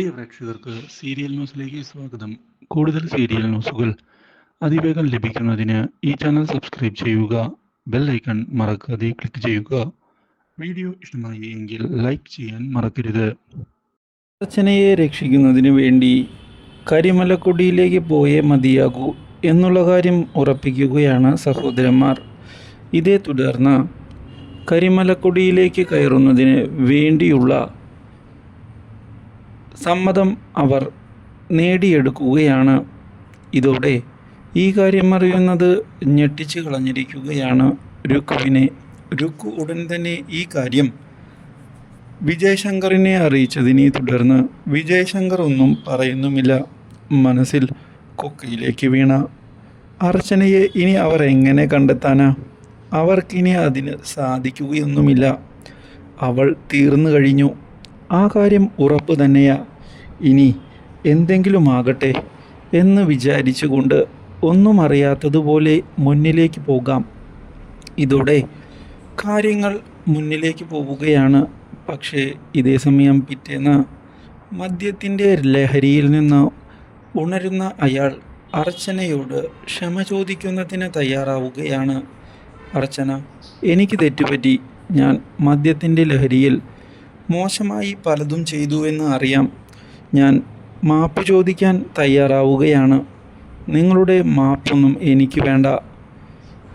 പ്രിയ പ്രേക്ഷകർക്ക് സീരിയൽ ന്യൂസിലേക്ക് സ്വാഗതം. കൂടുതൽ സീരിയൽ ന്യൂസുകൾ അതിവേഗം ലഭിക്കുന്നതിന് ഈ ചാനൽ സബ്സ്ക്രൈബ് ചെയ്യുക ബെൽ ഐക്കൺ മറക്കാതെ ക്ലിക്ക് ചെയ്യുക. വീഡിയോ ഇഷ്ടമായി എങ്കിൽ ലൈക്ക് ചെയ്യാൻ മറക്കരുത്. അർച്ചനയെ രക്ഷിക്കുന്നതിന് വേണ്ടി കരിമലക്കുടിയിലേക്ക് പോയേ മതിയാകൂ എന്നുള്ള കാര്യം ഉറപ്പിക്കുകയാണ് സഹോദരന്മാർ. ഇതേ തുടർന്ന് കരിമലക്കുടിയിലേക്ക് കയറുന്നതിന് വേണ്ടിയുള്ള സമ്മതം അവർ നേടിയെടുക്കുകയാണ്. ഇതോടെ ഈ കാര്യം അറിയുന്നത് ഞെട്ടിച്ച് കളഞ്ഞിരിക്കുകയാണ് രുക്കുവിനെ രുക്കു ഉടൻ തന്നെ ഈ കാര്യം വിജയശങ്കറിനെ അറിയിച്ചതിനെ തുടർന്ന് വിജയശങ്കർ ഒന്നും പറയുന്നുമില്ല. മനസ്സിൽ കൊക്കയിലേക്ക് വീണ അർച്ചനയെ ഇനി അവർ എങ്ങനെ കണ്ടെത്താനാ? അവർക്കിനി അതിന് സാധിക്കുകയൊന്നുമില്ല. അവൾ തീർന്നു കഴിഞ്ഞു. ആ കാര്യം ഉറപ്പ് തന്നെയാ. ഇനി എന്തെങ്കിലും ആകട്ടെ എന്ന് വിചാരിച്ചുകൊണ്ട് ഒന്നും അറിയാത്തതുപോലെ മുന്നിലേക്ക് പോകാം. ഇതോടെ കാര്യങ്ങൾ മുന്നിലേക്ക് പോവുകയാണ്. പക്ഷേ ഇതേ സമയം പിറ്റേന്ന് മദ്യത്തിന്റെ ലഹരിയിൽ നിന്ന് ഉണരുന്ന അയാൾ അർച്ചനയോട് ക്ഷമ ചോദിക്കുന്നതിന് തയ്യാറാവുകയാണ്. അർച്ചന എനിക്ക് തെറ്റുപറ്റി. ഞാൻ മദ്യത്തിന്റെ ലഹരിയിൽ മോശമായി പലതും ചെയ്തു എന്ന് അറിയാം. ഞാൻ മാപ്പ് ചോദിക്കാൻ തയ്യാറാവുകയാണ്. നിങ്ങളുടെ മാപ്പൊന്നും എനിക്ക് വേണ്ട.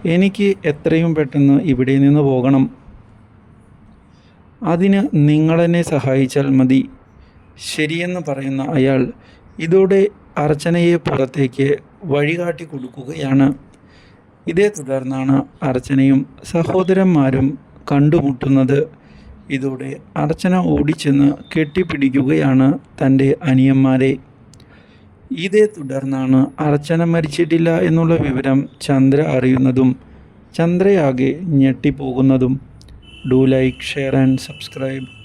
എനിക്ക് എത്രയും പെട്ടെന്ന് ഇവിടെ നിന്ന് പോകണം. അതിന് നിങ്ങളെന്നെ സഹായിച്ചാൽ മതി. ശരിയെന്ന് പറയുന്ന അയാൾ ഇതോടെ അർച്ചനയെ പുറത്തേക്ക് വഴികാട്ടി കൊടുക്കുകയാണ്. ഇതേ തുടർന്നാണ് അർച്ചനയും സഹോദരന്മാരും കണ്ടുമുട്ടുന്നത്. ഇതോടെ അർച്ചന ഓടിച്ചെന്ന് കെട്ടിപ്പിടിക്കുകയാണ് തന്റെ അനിയന്മാരെ. ഇതേ തുടർന്നാണ് അർച്ചന മരിച്ചിട്ടില്ല എന്നുള്ള വിവരം ചന്ദ്ര അറിയുന്നതും ചന്ദ്രയാകെ ഞെട്ടിപ്പോകുന്നതും. Do like share and subscribe.